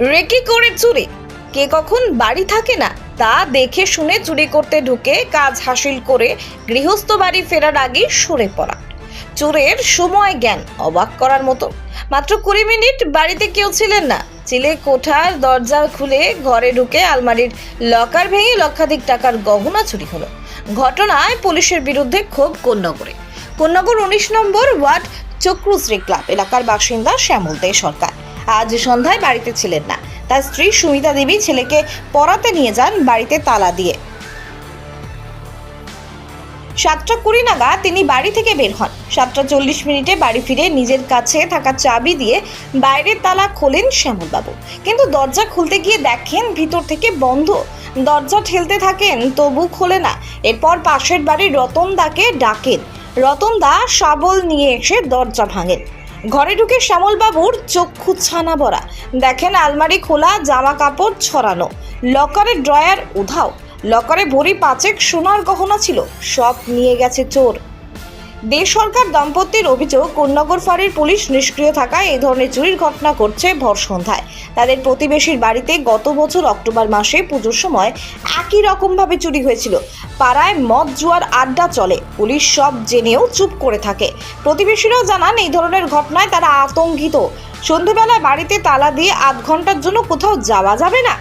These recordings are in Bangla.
রেকি করে চুরি। কে কখন বাড়ি থাকে না, তা দেখে শুনে চুরি করতে ঢুকে কাজ হাসিল করে গৃহস্থ বাড়ি ফেরার আগে সরে পড়া। চোরের সময় জ্ঞান অবাক করার মতো। মাত্র কুড়ি মিনিট বাড়িতে কেউ ছিলেন না। ছেলে কোঠার দরজা খুলে ঘরে ঢুকে আলমারির লকার ভেঙে লক্ষাধিক টাকার গহনা চুরি হলো। ঘটনায় পুলিশের বিরুদ্ধে ক্ষোভ কন্যাগরে কন্যাগর উনিশ নম্বর ওয়ার্ড চক্রুশ্রী ক্লাব এলাকার বাসিন্দা শ্যামল দে সরকার। আজ সন্ধ্যায় বাড়িতে ছিলেন না। তার স্ত্রী সুমিতা দেবী ছেলেকে পড়াতে নিয়ে যান বাড়িতে তালা দিয়ে। সাতটা কুড়ি নাগাদ তিনি বাড়ি থেকে বের হন। সাতটা চল্লিশ মিনিটে বাড়ি ফিরে নিজের কাছে থাকা চাবি দিয়ে বাইরের তালা খোলেন শ্যামলবাবু। কিন্তু দরজা খুলতে গিয়ে দেখেন ভিতর থেকে বন্ধ। দরজা ঠেলতে থাকেন, তবু খোলে না। এরপর পাশের বাড়ির রতন দাকে ডাকেন। রতন দা শাবল নিয়ে এসে দরজা ভাঙেন। ঘরে ঢুকে শ্যামলবাবুর চক্ষু ছানা ভরা দেখেন আলমারি খোলা, জামা কাপড় ছড়ানো। লকারের ড্রয়ার উধাও। লকারে ভরি পাঁচেক সোনার গহনা ছিল। সব নিয়ে গেছে চোর। দেশ সরকার দম্পতির অভিযোগ, কোন্নগর ফাঁড়ির পুলিশ নিষ্ক্রিয় থাকায় এই ধরনের চুরির ঘটনা ঘটছে ভর সন্ধ্যায়। তাদের প্রতিবেশীর বাড়িতে গত বছর অক্টোবর মাসে পুজোর সময় একই রকমভাবে চুরি হয়েছিল। পাড়ায় মদ জুয়ার আড্ডা চলে, পুলিশ সব জেনেও চুপ করে থাকে। প্রতিবেশীরাও জানান, এই ধরনের ঘটনায় তারা আতঙ্কিত। সন্ধেবেলায় বাড়িতে তালা দিয়ে আধ ঘণ্টার জন্য কোথাও যাওয়া যাবে না।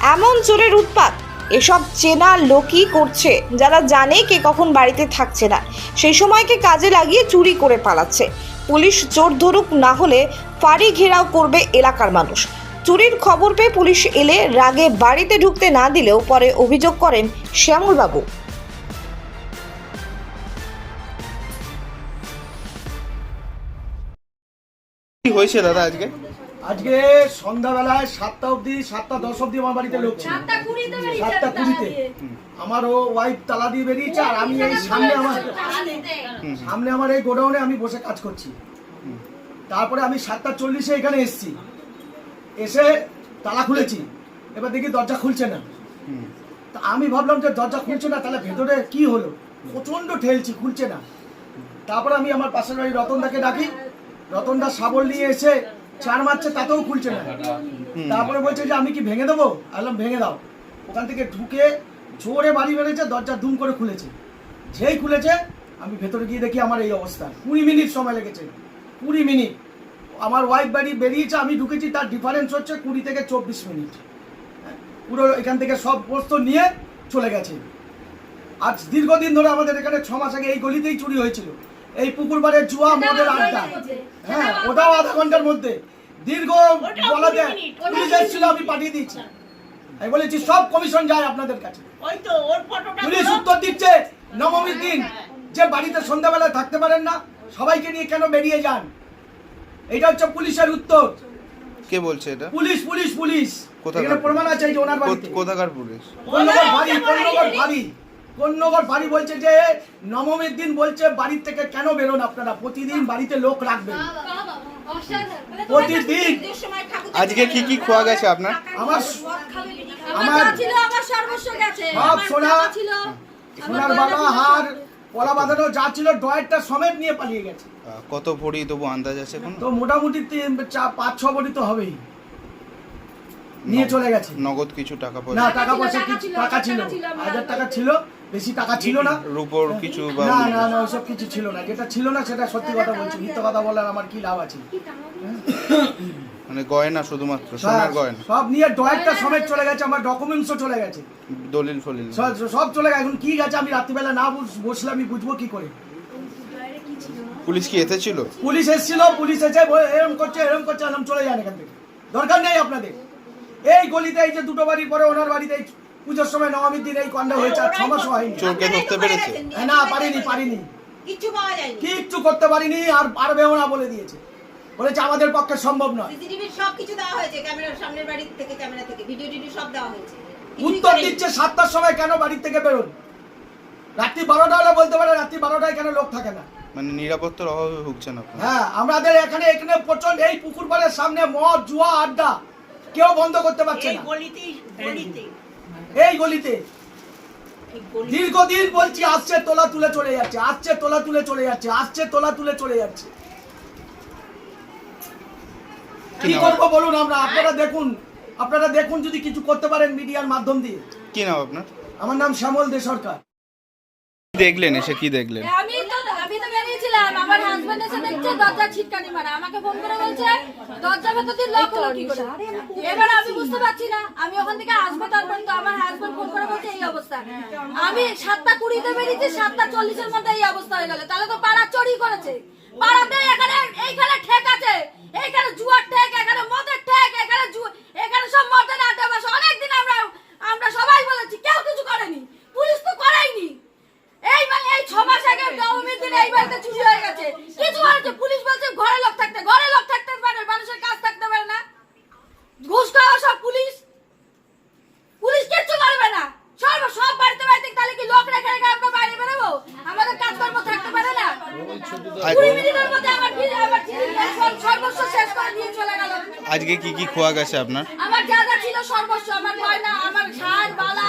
এমন চোরের উৎপাত। এসব চেনা লোকই করছে, যারা জানে কে কখন বাড়িতে থাকছে না। সেই সময়কে কাজে লাগিয়ে চুরি করে পালাচ্ছে। পুলিশ চোর ধরুক না হলে ফাঁড়ি ঘেরাও করবে এলাকার মানুষ। চুরির খবর পেয়ে পুলিশ এলে রাগে বাড়িতে ঢুকতে না দিলেও পরে অভিযোগ করেন শ্যামলবাবু। হয়েছে দাদা আজকে? আজকে সন্ধ্যাবেলায় সাতটা অবধি সাতটা দশ অবধি আমার বাড়িতে লোক ছিল। সাতটা কুড়িতে। আমার ও ওয়াইফ তালা দিয়ে বেরিয়েছে আর আমি এই সামনে আমার সামনে আমার এই গোডাউনে আমি বসে কাজ করছি। তারপরে আমি সাতটা চল্লিশে এখানে এসেছি। এসে তালা খুলেছি। এবার দেখি দরজা খুলছে না। তা আমি ভাবলাম যে দরজা খুলছে না তাহলে ভেতরে কি হলো? প্রচণ্ড ঠেলছি খুলছে না। তারপরে আমি আমার পাশের বাড়ি রতনদাকে ডাকি। রতনদা শাবল নিয়ে এসে চার মারছে তাতেও খুলছে না। তারপরে বলছে যে আমি কি ভেঙে দেবো? আলাম ভেঙে দাও। ওখান থেকে ঢুকে জোরে বাড়ি বেড়েছে দরজা দুম করে খুলেছে। যেই খুলেছে আমি ভেতরে গিয়ে দেখি আমার এই অবস্থা। কুড়ি মিনিট সময় লেগেছে। কুড়ি মিনিট। আমার ওয়াইফ বাড়ি বেরিয়েছে আমি ঢুকেছি তার ডিফারেন্স হচ্ছে কুড়ি থেকে চব্বিশ মিনিট। হ্যাঁ, পুরো এখান থেকে সব বস্তু নিয়ে চলে গেছে। আজ দীর্ঘদিন ধরে আমাদের এখানে ছ মাস আগে এই গলিতেই চুরি হয়েছিল। এই পুকুর পাড়ের জুয়া মদের আড্ডা। হ্যাঁ ওটাও আধা ঘণ্টার মধ্যে। দীর্ঘ বলা যায় পুলিশ এসেছিল আমি পাঠিয়ে দিয়েছি। আমি বলেছি সব কমিশন যায় আপনাদের কাছে। ওই তো ওর ফটোটা পুলিশ উত্তর দিচ্ছে নবমীর দিন যে বাড়িতে সন্ধ্যাবেলা থাকতে পারেন না সবাইকে নিয়ে কেন বেরিয়ে যান? এটা হচ্ছে পুলিশের উত্তর। কে বলছে এটা? Police police police. কোথাকার প্রমাণ আছে এই যে ওনার বাড়িতে। কোথ- কোথাকার পুলিশ? কন্যগর বাড়ি বাড়ি? কন্যগর বাড়ি বলছে যে নবমীর দিন বলছে বাড়ির থেকে কেন বেরোন আপনারা? প্রতিদিন বাড়িতে লোক রাখবেন। প্রতিদিন। আজকে কি কি খোয়া গেছে আপনার? আমার আমার ছিল আমার সর্বস্ব গেছে। সব আমার সোনা, ছিল। সোনার বাবা হার পলা বাঁধানো যা ছিল ডয়েরটা সমেত নিয়ে পালিয়ে গেছে। কত ভরি তবু আন্দাজ আছে এখন? তো মোটামুটি তিন চা- পাঁচ ছ ভরি তো হবেই। নিয়ে চলে গেছে। নগদ কিছু টাকা পয়সা না পয়সা? টাকা পয়সা টাকা কিছু ছিল, হাজার টাকা ছিল। বেশি টাকা ছিল না। রূপোর কিছু বা না না না ওসব কিছু ছিল না। যেটা ছিল না সেটা সত্যি কথা বলছি। মিথ্যে কথা বলার আমার কি লাভ আছে? মানে গয়না শুধুমাত্র সোনার গয়না। সব নিয়ে ডয়েরটা সমেত চলে গেছে আমার ডকুমেন্টসও চলে গেছে। দলিল ফলিল। সব- চলে গেছে। এখন কি গেছে? আমি রাত্রিবেলা না বসলে আমি বুঝব কি করে? পুলিশ কি এতে ছিল পুলিশ এসেছিল পুলিশ এসে এরম করছে এরম করছে এরম চলে যান এখান থেকে। দরকার নেই আপনাদের। এই গলিতে এই যে দুটো বাড়ি পরে ওনার বাড়িতে পুজোর সময় নবমীর দিন এই কাণ্ড হয়েছে আর ছ মাস হয়নি। চোরকে ধরতে পেরেছে। হ্যাঁ, না পারিনি পারিনি। কিচ্ছু পাওয়া যায়নি। কিচ্ছু করতে পারিনি আর পারবেও না বলে দিয়েছে। বলেছে আমাদের পক্ষে সম্ভব নয়। সিসিটিভির সব কিছু দেওয়া হয়েছে ক্যামেরার সামনের বাড়ি থেকে ক্যামেরা থেকে ভিডিও টিডিও সব দেওয়া হয়েছে। উত্তর দিচ্ছে সাতটার সময় কেন বাড়ির থেকে বেরোন? রাত্রি বারোটা হলে বলতে পারে রাত্রি বারোটায় কেন লোক থাকে না? মানে নিরাপত্তার অভাবে ভুগছেন আপনার। হ্যাঁ আমাদের এখানে এখানে প্রচণ্ড এই পুকুর পাড়ের সামনে মদ জুয়া আড্ডা কেউ বন্ধ করতে পারছে এই না। গলিতেই গলিতে। এই গলিতে। দীর্ঘদিন বলছি আসছে তোলা তুলে চলে যাচ্ছে আসছে তোলা তুলে চলে যাচ্ছে আসছে তোলা তুলে চলে যাচ্ছে। কি করব বলুন আমরা? আপনারা দেখুন আপনারা দেখুন যদি কিছু করতে পারেন মিডিয়ার মাধ্যম দিয়ে। কি নাম আপনার? আমার নাম শ্যামল দে সরকার। দেখলেন এসে কি দেখলেন? বেরিয়েছিলাম আমার হাজবেন্ড এসে দেখছে দরজা ছিটকানি মারা। আমাকে ফোন করে বলছে দরজা ভেতর দিয়ে লক হলো কি করে? এবার আমি বুঝতে পারছি না আমি ওখান থেকে আসব তারপর তো আমার হাজবেন্ড ফোন করে বলছে এই অবস্থা। আমি সাতটা কুড়িতে বেরিয়েছি সাতটা চল্লিশের মধ্যে এই অবস্থা হয়ে গেল। তাহলে তো পাড়া চুরি করেছে। পাড়াতে এখানে এইখানে ঠেক আছে। এইখানে জুয়ার ঠেক এখানে মদের ঠেক এখানে জু- এখানে সব মদের আড্ডা বাসা অনেকদিন আমরা আমরা সবাই বলেছি কেউ কিছু করেনি পুলিশ তো করেইনি এই মানে এই ছ মাস আগে নবমীর দিন চুরি হয়ে গেছে। কিছু হয়েছে পুলিশ বলছে ঘরে লোক থাকতে ঘরে লোক থাকতে পারে মানুষের কাজ থাকতে পারে না ঘুষ খাওয়া সব পুলিশ পুলিশ কিচ্ছু করবে না সব সব বাড়িতে বাড়িতে তাহলে কি লোক রেখে রেখে আমরা বাইরে বেরোবো আমাদের কাজকর্ম থাকতে পারে না আজ- কুড়ি মিনিটের মধ্যে আমার বিল আমার চিঠি সব সর্বস্ব শেষ করে দিয়ে চলে গেল আজকে কি কি খোয়া গেছে আপনার? আমার যা যা ছিল সর্বস্ব আমার গয়না আমার শাল বালা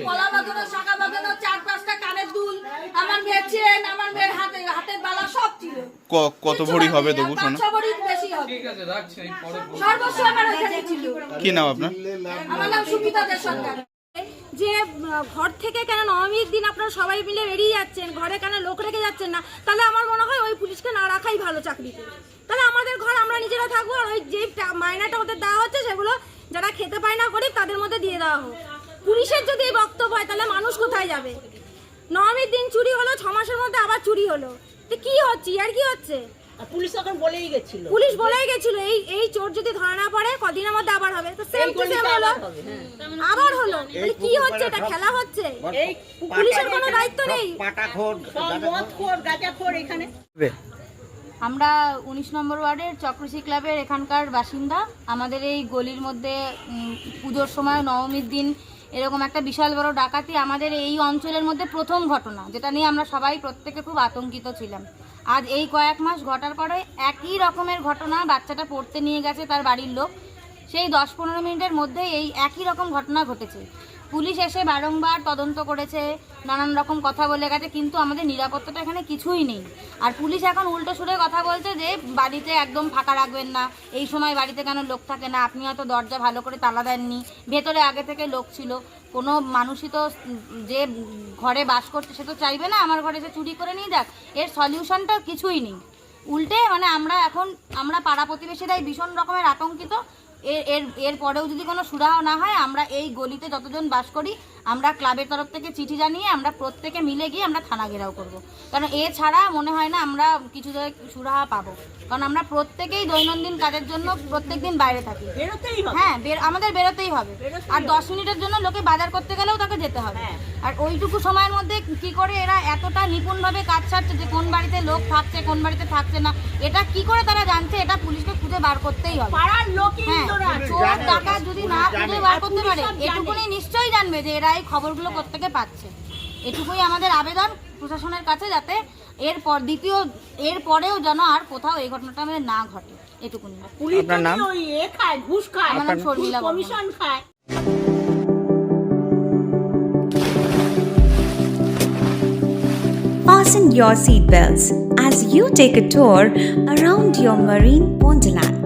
কলা বাঁধানো শাখা বাঁধানো চার পাঁচটা কানের দুল আমার মেয়ের চেন আমার মেয়ের হাতে হাতের বালা সব ছিল। কত ভরি হবে তবু শোনো। ভরি বেশি হবে। সর্বস্ব আমার ওখানে ছিল। কি নাম আপনার? আমার নাম সুমিতা দে সরকার যে ঘর থেকে কেন নবমীর দিন আপনারা সবাই মিলে বেরিয়ে যাচ্ছেন ঘরে কেন লোক রেখে যাচ্ছেন না তাহলে আমার মনে হয় ওই পুলিশকে না রাখাই ভালো চাকরিতে। তাহলে আমাদের ঘর আমরা নিজেরা থাকব আর ওই যে মাইনাটা ওদের দেওয়া হচ্ছে সেগুলো যারা খেতে পায় না গরিব তাদের মধ্যে দিয়ে দেওয়া হোক। পুলিশের যদি এই বক্তব্য হয় তাহলে মানুষ কোথায় যাবে? নবমীর দিন চুরি হলো ছ মাসের মধ্যে আবার চুরি হলো। তো কি হচ্ছে? আর কি হচ্ছে? পুলিশ তখন বলেই গেছিল। পুলিশ বলেই গেছিল এই এই চোর যদি ধরা না পড়ে কদিনের মধ্যে আবার হবে। তো সেম টু সেম হলো। আবার হলো? কি হচ্ছে? এটা খেলা হচ্ছে? এই পুলিশের কোনো দায়িত্ব নেই। মদ খোর গাঁজা খোর এখানে। আমরা উনিশ নম্বর ওয়ার্ডের চক্রশী ক্লাবের এখানকার বাসিন্দা। আমাদের এই গলির মধ্যে পুজোর সময়, নবমীর দিন এরকম একটা বিশাল বড় ডাকাতি আমাদের এই অঞ্চলের মধ্যে প্রথম ঘটনা, যেটা নিয়ে আমরা সবাই প্রত্যেকে খুব আতঙ্কিত ছিলাম। আজ এই কয়েক মাস ঘটার পরে একই রকমের ঘটনা বাচ্চাটা পড়তে নিয়ে গেছে তার বাড়ির লোক। সেই দশ পনেরো মিনিটের মধ্যে এই একই রকম ঘটনা ঘটেছে। পুলিশ এসে বারংবার তদন্ত করেছে, নানান রকম কথা বলে গেছে, কিন্তু আমাদের নিরাপত্তাটা এখানে কিছুই নেই। আর পুলিশ এখন উল্টো সুরে কথা বলছে যে, বাড়িতে একদম ফাঁকা রাখবেন না, এই সময় বাড়িতে কেন লোক থাকে না, আপনি হয়তো দরজা ভালো করে তালা দেননি। ভেতরে আগে থেকে লোক ছিল, কোনো মানুষই তো যে ঘরে বাস করছে সে তো চাইবে না, আমার ঘরে এসে চুরি করে নিয়ে যাক, এর সলিউশনটা কিছুই নেই। উল্টে মানে আমরা এখন, আমরা পাড়া প্রতিবেশীরাই ভীষণ রকমের আতঙ্কিত এর এর এরপরেও যদি কোনো সুরাহ না হয় আমরা এই গলিতে যতজন বাস করি আমরা ক্লাবের তরফ থেকে চিঠি জানিয়ে আমরা প্রত্যেকে মিলে গিয়ে আমরা থানা ঘেরাও করব। কারণ এছাড়া মনে হয় না আমরা কিছু জায়গায় সুরাহা পাবো। কারণ আমরা প্রত্যেকেই দৈনন্দিন কাজের জন্য প্রত্যেকদিন বাইরে থাকি। হ্যাঁ আমাদের বেরোতেই হবে। আর দশ মিনিটের জন্য লোকে বাজার করতে গেলেও তাকে যেতে হবে। হ্যাঁ। আর ওইটুকু সময়ের মধ্যে কি করে এরা এতটা নিপুণভাবে কাজ ছাড়ছে যে কোন বাড়িতে লোক থাকছে কোন বাড়িতে থাকছে না এটা কি করে তারা জানছে এটা পুলিশকে খুঁজে বার করতেই হবে। পাড়ার লোকই হ্যাঁ চোর টাকা যদি না খুঁজে বার করতে পারে এটুকুনি নিশ্চয়ই জানবে যে এরা এই খবরগুলো কোত্থেকে পাচ্ছে। এটুকুই আমাদের আবেদন প্রশাসনের কাছে যাতে এরপর দ্বিতীয় এর পরেও যেন আর কোথাও এই ঘটনাটা আমাদের না ঘটে। এটুকুনি পুলিশ যদি খায় ঘুষ খায় আমার নাম শর্মিলা কমিশন খায়। Fasten your seatbelts as you take a tour around your marine wonderland.